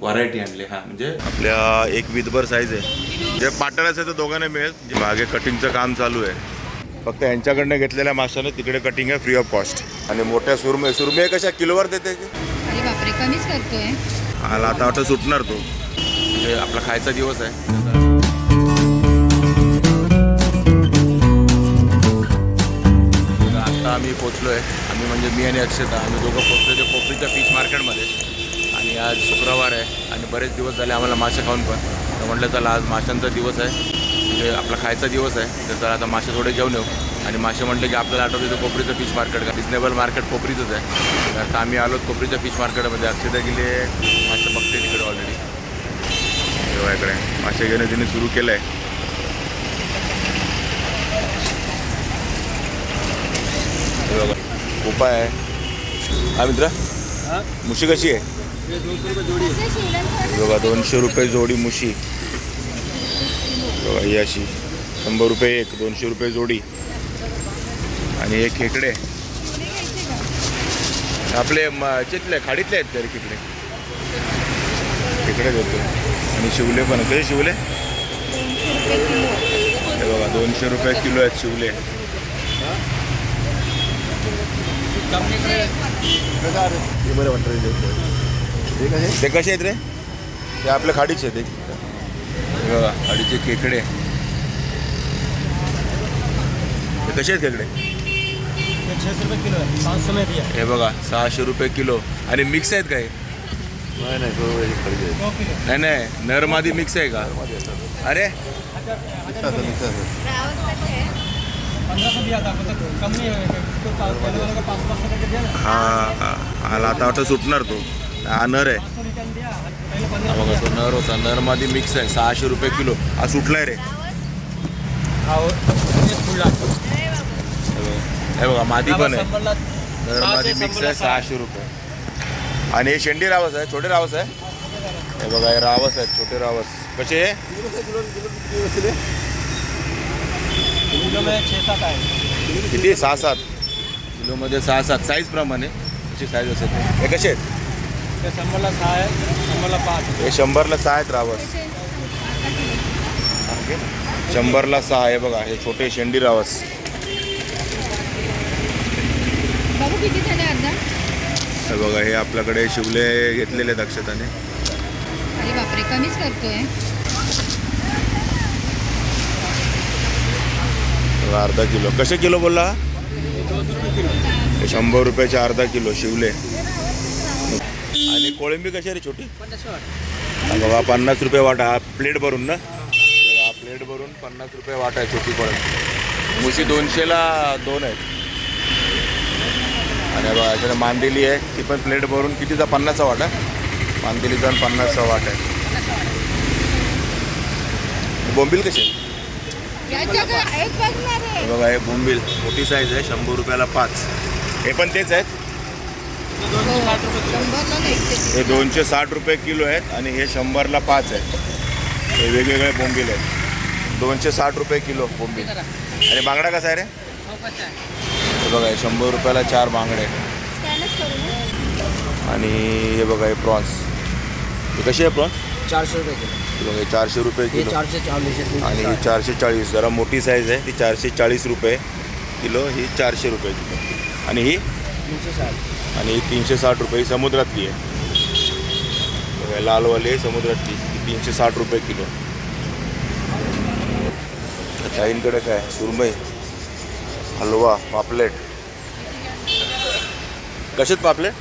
Variety आणली हा म्हणजे? आपल्या एक विधभर साईज आहे. जे पाटण असेल तर दोघांना मिळेल. जे मागे कटिंगचं काम चालू आहे. फक्त यांच्याकडनं घेतलेल्या माशाने तिकडे कटिंग आहे फ्री ऑफ कॉस्ट आणि मोठ्या सुरमे सुरमे कशा किलोवर देते ते? अरे बापरे कमीच करतोय. आला आता वाटतं सुटणार तो. म्हणजे आपला खायचा दिवस आहे. आता आम्ही पोचलो आहे आम्ही म्हणजे मी आणि अक्षता आम्ही दोघं पोचलो ते कोपरीच्या फिश मार्केटमध्ये आणि आज शुक्रवार आहे आणि बरेच दिवस झाले आम्हाला मासे खाऊन पण. तर म्हटलं चला आज माशांचा दिवस आहे. म्हणजे आपला खायचा दिवस आहे. तर चला आता मासे थोडे जेवून येऊ. आणि मासे म्हटलं की आपल्याला आठवतं इथं कोपरीचं फिश मार्केट का? रिजनेबल मार्केट कोपरीचंच आहे. तर आता आम्ही आलो कोपरीच्या फिश मार्केटमध्ये अक्षता गेले मासे बघते तिकडे ऑलरेडी तेव्हा इकडे. मासे घेणं तिने सुरू केलं आहे उपाय आहे. हा मित्र? मुशी कशी आहे? बघा दोनशे रुपये जोडी मुशी. बघा ही अशी. शंभर रुपये एक दोनशे रुपये जोडी. आणि एक खेकडे. आपले म- चितले खाडीतले आहेत तरी खेकडे. खेकडे देतो. आणि शिवले पण कसे शिवले? हे बघा दोनशे रुपये किलो आहेत शिवले. ते कसे? आहेत रे? ते आपल्या खाडीचे आहेत ते हे बघा खाडीचे खेकडे. ते कसे आहेत खेकडे? है हे बघा सहाशे रुपये किलो. आणि मिक्स आहेत काय? नाही नाही नरमादी मिक्स आहे का? अरे! है हा हा. आला आता वाटतं सुटणार तो. हा नर आहे. हा बघा तो नर होता. नरमादी मिक्स आहे. सहाशे रुपये किलो. हा सुटलाय रे. खुला हे. बघा मादी पण आहे. नरमादी मिक्स आहे सहाशे रुपये. आणि हे शेंडी रावस आहे छोटे रावस आहे? हे बघा हे रावस आहेत छोटे रावस. कसे किलो में छः सात आए किती सहा सात किलोमध्ये सहा सात साईज प्रमाणे. कशी साईज असेल हे कसे आहेत? ये संबलला सहा है संबलला पाँच. है हे शंभरला सहा आहेत रावस. शंभरला सहा आहे बघा हे छोटे शेंडी रावस. बाबू किती झाले अर्धा. हे बघा हे आपल्याकडे शिवले घेतलेले आहेत अक्षताने. अरे बापरे कमीच करतोय. बघा, अर्धा किलो. कसे किलो बोलला? हे शंभर रुपयाचे अर्धा किलो शिवले. आणि कोळंबी कशी आहे रे छोटी? बघा पन्नास रुपये वाटा. हा प्लेट भरून ना. हा प्लेट भरून पन्नास रुपये वाटा आहे छोटी कोळंबी. मुशी दोनशेला दोन आहेत. आणि बघा याच्याकडे मांदेली आहे. ती पण प्लेट भरून कितीचा? पन्नासचा वाटा. मांदेलीचा आणि पन्नासचा वाट आहे. बोंबील कसे आहेत? एक बघणार हे बघा हे बोंबील. मोठी साईज आहे शंभर रुपयाला पाच. हे पण तेच आहेत. हे दोनशे साठ रुपये किलो आहेत आणि हे शंभरला पाच आहेत. हे वेगवेगळे बोंबील आहेत. दोनशे साठ रुपये किलो बोंबील. आणि बांगडा कसा आहे रे? हे बघा शंभर रुपयाला चार बांगडे आणि हे बघा हे प्रॉन्स. हे कशी आहे प्रॉन्स? चार सौ रुपये बघा हे चारशे रुपये किलो. आणि ही चारशे चाळीस जरा मोठी साईज आहे. ती चारशे चाळीस रुपये किलो ही चारशे रुपये किलो. आणि ही? तीन सौ साठ. आणि तीनशे साठ रुपये ही समुद्रातली आहे. लालवाली आहे समुद्रातली. तीनशे साठ रुपये किलो. ताईंकडे काय? सुरमई हलवा पापलेट. कशात पापलेट?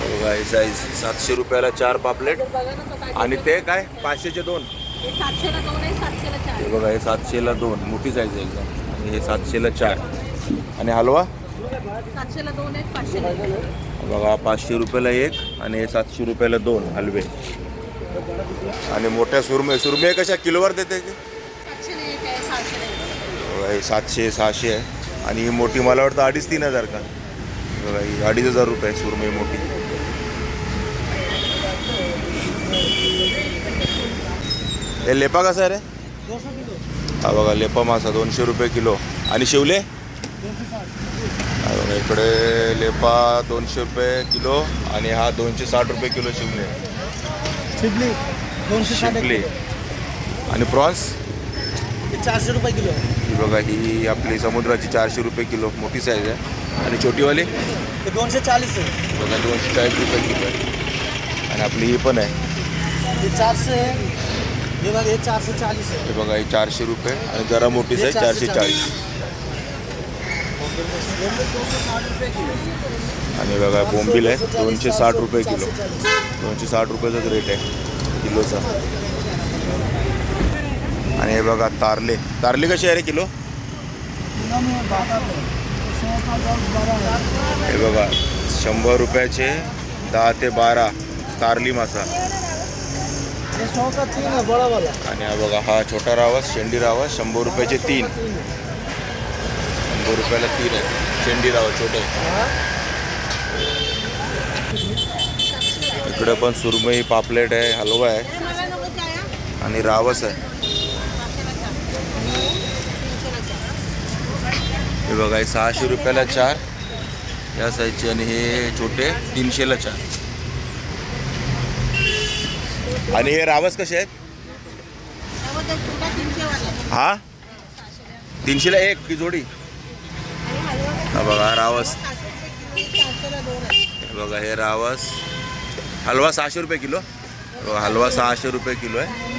बघा ही साईज सातशे रुपयाला चार पापलेट. आणि ते काय? पाचशेचे दोन. हे हे बघा हे सातशेला दोन. मोठी साईज आहे एकदम. आणि हे सातशेला चार. आणि हलवा? सातशेला दोन आहेत पाचशेला एक. बघा पाचशे रुपयाला एक आणि हे सातशे रुपयाला दोन हलवे. आणि मोठ्या सुरमे सुरमे कशा? किलोवर देते ते सातशेला एक आहे सहाशेला एक. बघा हे सातशे सहाशे आहे. आणि ही मोठी मला वाटतं अडीच तीन हजार का? बघा ही अडीच हजार रुपये सुरमई मोठी. हे लेपा कसा आहे रे? हा बघा लेपा मासा दोनशे रुपये किलो. आणि शिवले? इकडे लेपा दोनशे रुपये किलो आणि हा दोनशे साठ रुपये किलो शिवले शिपली दोनशे शिपली आणि प्रॉन्स चारशे रुपये किलो ही बघा ही आपली समुद्राची चारशे रुपये किलो मोठी साईज आहे. आणि छोटीवाली? दोनशे चाळीस आहे. बघा दोनशे चाळीस रुपये किलो आहे. आणि आपली ही पण आहे. हे चारशे हे बघा हे चारशे चाळीस आहे. हे बघा ही चारशे रुपये आणि जरा मोठी साईज चारशे 440. चाळीस दोनशे साठ रुपये किलो आणि बघा बोंबील आहे. दोनशे साठ रुपये किलो. दोनशे साठ रुपयाचाच रेट आहे. किलोचा. आणि हे बघा तारले. तारले कसे आहे रे किलो? हे बघा शंभर रुपयाचे दहा ते बारा तारली मासा. आणि हा बघा हा छोटा रावस शेंडी रावस शंभर रुपयाचे तीन. शंभर रुपयाला तीन आहे. शेंडी राव छोटे इकडे पण सुरमई पापलेट आहे हलवा आहे. आणि रावस आहे. हे बघा हे सहाशे रुपयाला चार. या साईजचे आणि हे छोटे तीनशेला चार. आणि हे रावस कसे आहेत? हा? तीनशेला एक की जोडी. हा बघा रावस. हे बघा हे रावस. हलवा सहाशे रुपये किलो. बघा, हलवा सहाशे रुपये किलो आहे.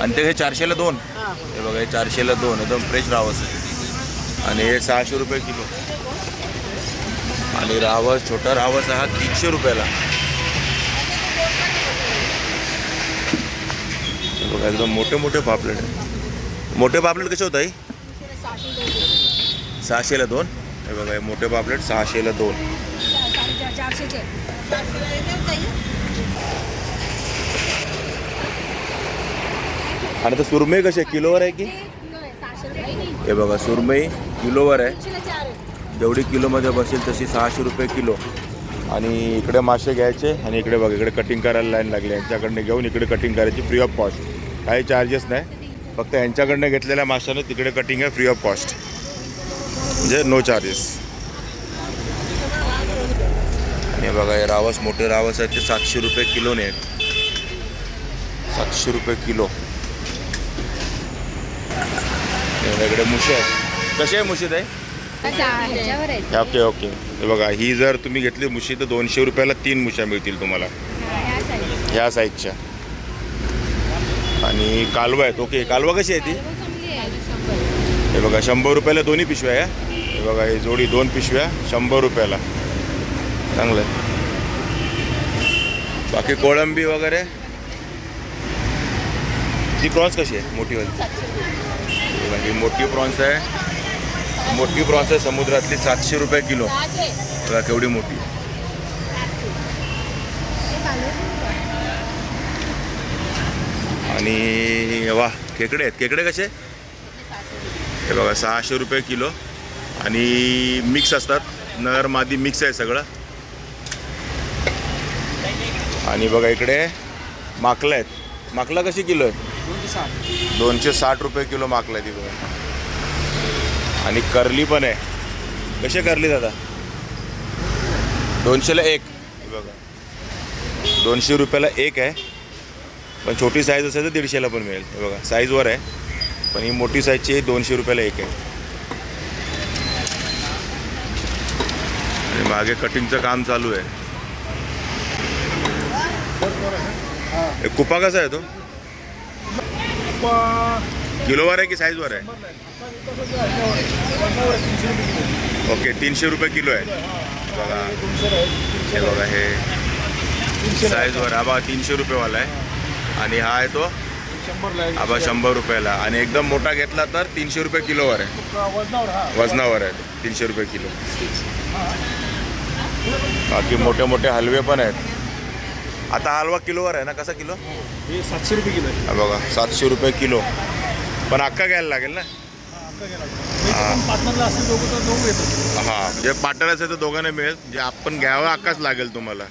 आणि ते हे चारशेला दोन. हे बघा हे चारशेला दोन एकदम फ्रेश रावस आहे. आणि हे सहाशे रुपये किलो. आणि रावस छोटा रावस हा तीनशे रुपयाला. बघा एकदम मोठे मोठे पापलेट आहे. मोठे पापलेट कसे होत आहे सहाशेला दोन. हे बघा हे मोठे पापलेट सहाशेला दोन. आहे आणि तर सुरमई कसे किलोवर आहे की? हे बघा सुरमई किलोवर आहे. आहे. जेवढी किलोमध्ये बसेल तशी सहाशे रुपये किलो. आणि इकडे मासे घ्यायचे आणि इकडे बघा इकडे कटिंग करायला लाईन लागली यांच्याकडनं घेऊन इकडे कटिंग करायची फ्री ऑफ कॉस्ट काही चार्जेस नाही. फक्त यांच्याकडनं घेतलेल्या माशाने तिकडे कटिंग आहे फ्री ऑफ कॉस्ट म्हणजे नो चार्जेस आणि हे बघा हे रावस मोठे रावस आहेत ते सातशे रुपये किलोने आहेत. सातशे रुपये किलो. इकडे मुशी आहेत. कसे आहे मुशीत आहे. Okay okay. हे बघा ही जर तुम्ही घेतली मुशी तर दोनशे रुपयाला तीन मुश्या मिळतील तुम्हाला. ह्या साईजच्या आणि कालवा आहेत. ओके कालवा कशी आहे ती. हे बघा शंभर रुपयाला दोन्ही पिशव्या आहे हे. बघा ही जोडी दोन पिशव्या शंभर रुपयाला. चांगलं आहे. बाकी कोळंबी वगैरे? ती प्रॉन्स कशी आहे? मोठीवाली हे बघा, ही मोठी प्रॉन्स आहे. मोठी प्रॉन्स आहे समुद्रातली सातशे रुपये किलो. केवढी मोठी आणि वा खेकडे आहेत? खेकडे कसे? हे बघा सहाशे रुपये किलो. आणि मिक्स असतात. नर मादी मिक्स आहे सगळं. आणि बघा इकडे माकलं आहेत. माकला कशी किलो आहे दोनशे साठ रुपये किलो माकलं आहे ती बघा. आणि करली पण आहे. कसे करली दादा? दोनशेला एक. हे बघा. दोनशे रुपयाला एक आहे. पण छोटी साईज असेल तर दीडशेला पण मिळेल. हे बघा साईजवर आहे. पण ही मोठी साईजची दोनशे रुपयाला एक आहे. आणि मागे कटिंगचं काम चालू आहे. कुपा कसा आहे तो? किलोवर आहे की साईजवर आहे? ओके तीनशे रुपये किलो आहे. बघा. हे बघा हे साईजवर हा बघा तीनशे रुपयेवाला आहे. आणि हा आहे तो. बघा शंभर रुपयाला. आणि एकदम मोठा घेतला तर तीनशे रुपये किलोवर आहे. वजनावर आहे तीनशे रुपये किलो. बाकी मोठे मोठे हलवे पण आहेत. आता हलवा किलोवर आहे ना? कसा किलो? हे. सातशे रुपये किलो आहे. हा बघा सातशे रुपये किलो. पण अक्का घ्यायला लागेल ना? हा, हां जे पार्टनर असेल तर दोघांना मिळेल. जे आपण घ्यावं अक्काच लागेल तुम्हाला.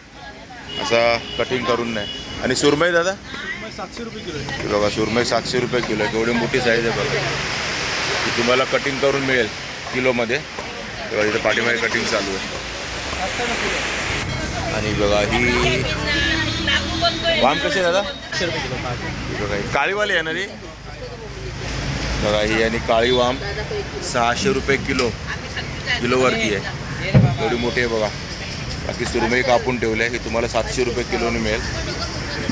असं कटिंग करून नाही. आणि सुरमई दादा? सातशे रुपये किलो बघा सुरमई सातशे रुपये किलो आहे. केवढी मोठी साईज आहे बघा. ती तुम्हाला कटिंग करून मिळेल किलोमध्ये. तेव्हा इथं पाठीमागे कटिंग चालू आहे. आणि बघा ही वाम कसे दादा? बघा ही काळीवाली आहे ना रे? बघा ही आणि काळी वाम सहाशे रुपये किलो किलोवरती आहे. एवढी मोठी आहे बघा. बाकी सुरमई कापून ठेवली आहे. ही तुम्हाला सातशे रुपये किलोने मिळेल.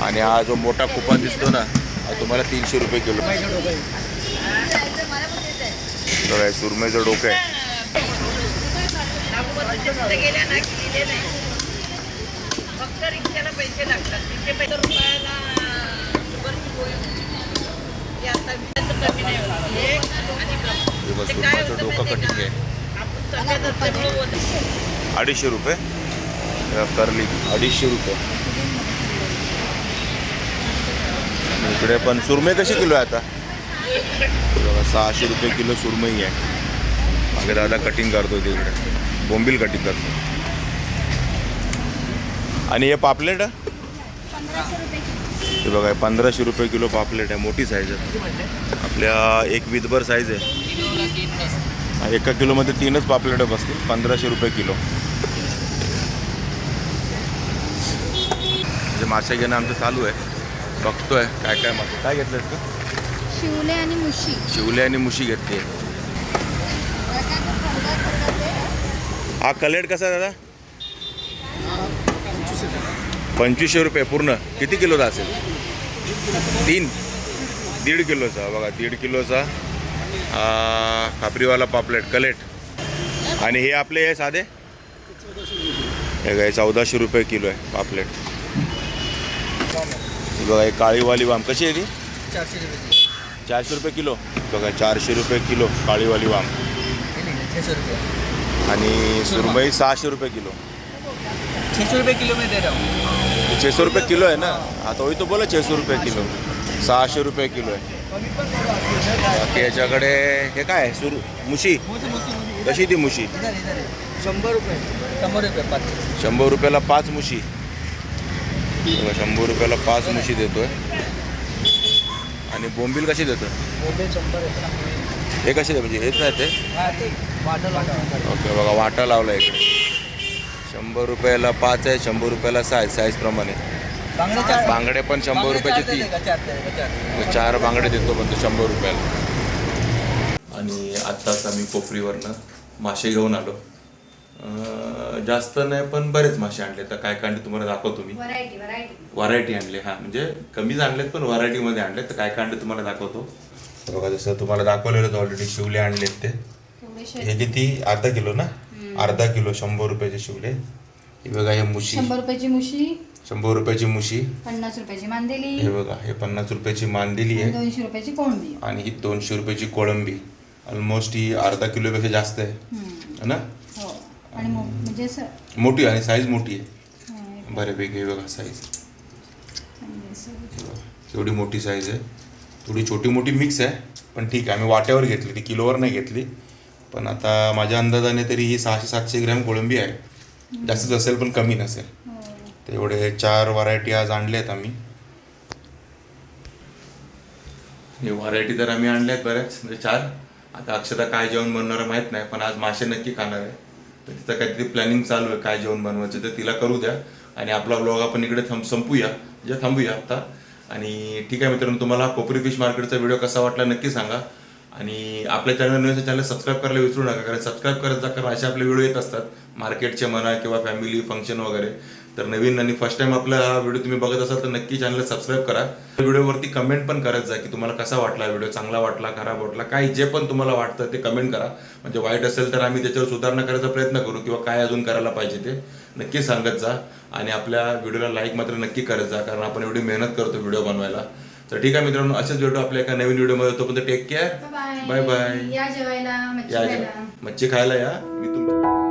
आणि हा जो मोठा कुपा दिसतो ना हा तुम्हाला तीनशे रुपये किलो. बघा हे डोकं आहे. पैसे लागतात पैसे रुपयाला शंभरची पोळी आता कमी नाही होत. हे काय होतं डोकं आहे. आपण अडीचशे रुपये. करली. अडीचशे रुपये आणि इकडे पण सुरमई कशी किलो आहे आता? बघा सहाशे रुपये किलो सुरमई आहे. मागे दादा कटिंग करतो तिकडे. बोंबील कटिंग करतो आणि हे पापलेट? ते हे बघा पंधराशे रुपये किलो पापलेट आहे मोठी साईज आहे. आपल्या एक विधभर साईज आहे. एका किलोमध्ये तीनच पापलेट बसतील पंधराशे रुपये किलो. म्हणजे मासे घेणं आमचं चालू आहे. बघतोय काय काय मासे काय घेतलं का शिवले आणि मुशी. शिवले आणि मुशी घेतली. हा कलेट कसा आहे दादा? पंचवीसशे रुपये पूर्ण. किती किलोचा असेल? तीन. दीड किलोचा. बघा दीड किलोचा आ, खापरीवाला पापलेट कलेट. आणि हे आपले हे साधे? हे काय चौदाशे रुपये किलो आहे पापलेट. ही बघा हे काळीवाली वाम. कशी आहे ती? चारशे रुपये चारशे रुपये किलो. बघा चारशे रुपये किलो काळीवाली वाम. रुपये. आणि सुरमई. सहाशे रुपये किलो. छः सौ रुपये किलो में दे रहा हूँ छे सौ रुपये किलो आहे ना? आता वही तो बोला छे सौ रुपये किलो. सहाशे रुपये किलो आहे. बाकी याच्याकडे हे काय आहे? सुरू मुशी? मुझे मुझे मुझे कशी ती मुशी? इधर इधर. है शंभर रुपये. शंभर रुपये पाच. शंभर रुपयाला पाच मुशी. बघा, शंभर रुपयाला पाच मुशी देतोय. आणि बोंबील कशी आहे. हे कसे दे म्हणजे हेच नाही ते ओके बघा वाटा लावला इकडे. शंभर रुपयाला पाच आहे शंभर रुपयाला साईज साईजप्रमाणे बांगडे पण शंभर बांगडे रुपयाचे तीन. देगा, चार बांगडे देतो पण तो शंभर रुपयाला. आणि आत्ताच आम्ही कोपरीवरनं मासे घेऊन आलो. जास्त नाही पण बरेच मासे आणले. तर काय आणले तुम्हाला दाखवतो मी व्हरायटी व्हरायटी व्हरायटी आणले हा. म्हणजे कमीच आणलेत पण व्हरायटीमध्ये आणले. तर काय आणले तुम्हाला दाखवतो. बघा जसं तुम्हाला दाखवलेलं ऑलरेडी शिवले आणलेत ते. हे किती? अर्धा किलो ना? अर्धा किलो शंभर रुपयाचे शिवले. हे बघा हे मुशी. शंभर रुपयाची मुशी. शंभर रुपयाची मुशी. पन्नास रुपयाची मांदेली. हे बघा हे पन्नास रुपयाची मांदिली आहे. दोनशे रुपयाची कोणबी आणि ही दोनशे रुपयाची कोळंबी. ऑलमोस्ट ही अर्धा किलोपेक्षा जास्त आहे. हम्म. है ना? आणि म्हणजे असं मोठी आणि साईज मोठी आहे. हा, बऱ्यापैकी हे बघा साईज असं. एवढी मोठी साईज आहे. थोडी छोटी मोठी मिक्स आहे पण ठीक आहे आम्ही वाट्यावर घेतली ती किलोवर नाही घेतली. पण आता माझ्या अंदाजाने तरी ही सहाशे सातशे ग्रॅम कोळंबी आहे. जास्तच असेल पण कमी नसेल. हो. तर एवढे चार व्हरायटी आज आणल्या आहेत आम्ही. हे व्हरायटी तर आम्ही आणल्या आहेत बऱ्याच म्हणजे चार. आता अक्षता काय जेवण बनवणार आहे माहीत नाही पण आज मासे नक्की खाणार आहे. तर तिथं काहीतरी प्लॅनिंग चालू आहे काय जेवण बनवायचं तर तिला करू द्या. आणि आपला ब्लॉग आपण इकडे थांब संपूया. म्हणजे थांबूया आता. आणि ठीक आहे मित्रांनो तुम्हाला कोपरी फिश मार्केटचा व्हिडिओ कसा वाटला नक्की सांगा. आणि आपल्या चॅनल नवीन चॅनल सबस्क्राईब करायला विसरू नका. कारण सबस्क्राईब करत जा कारण असे आपले व्हिडिओ येत असतात. मार्केटचे म्हणा किंवा फॅमिली फंक्शन वगैरे. तर नवीन आणि फर्स्ट टाइम आपला हा व्हिडिओ तुम्ही बघत असाल तर नक्की चॅनलला सबस्क्राईब करा. व्हिडिओवरती कमेंट पण करत जा की तुम्हाला कसा वाटला व्हिडिओ चांगला वाटला खराब वाटला काही जे पण तुम्हाला वाटतं ते कमेंट करा. म्हणजे वाईट असेल तर आम्ही त्याच्यावर सुधारणा करायचा प्रयत्न करू किंवा काय अजून करायला पाहिजे ते नक्की सांगत जा आणि आपल्या व्हिडिओला लाईक मात्र नक्की करत जा कारण आपण एवढी मेहनत करतो व्हिडिओ बनवायला. तर ठीक आहे मित्रांनो असेच व्हिडिओ आपल्या एका नवीन व्हिडिओमध्ये तोपर्यंत टेक केअर. बाय बाय या जेवायला मच्छी खायला. जेवा. मच्छी खायला या. मी तुमच्या